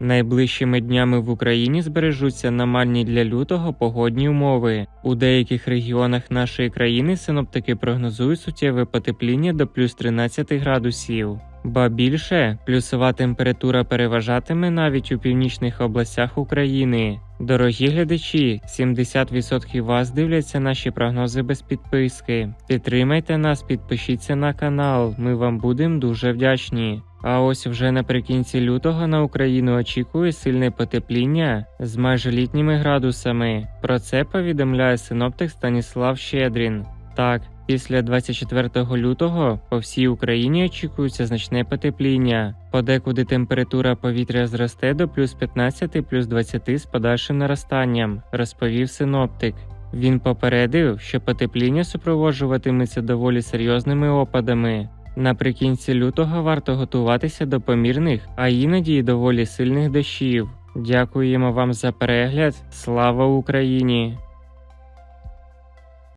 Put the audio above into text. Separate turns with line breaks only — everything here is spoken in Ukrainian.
Найближчими днями в Україні збережуться нормальні для лютого погодні умови. У деяких регіонах нашої країни синоптики прогнозують суттєве потепління до плюс 13 градусів. Ба більше, плюсова температура переважатиме навіть у північних областях України. Дорогі глядачі, 70% вас дивляться наші прогнози без підписки. Підтримайте нас, підпишіться на канал, ми вам будемо дуже вдячні. А ось вже наприкінці лютого на Україну очікує сильне потепління з майже літніми градусами. Про це повідомляє синоптик Станіслав Щедрін. Так, після 24 лютого по всій Україні очікується значне потепління. Подекуди температура повітря зросте до плюс 15 плюс 20 з подальшим наростанням, розповів синоптик. Він попередив, що потепління супроводжуватиметься доволі серйозними опадами. Наприкінці лютого варто готуватися до помірних, а іноді й доволі сильних дощів. Дякуємо вам за перегляд. Слава Україні!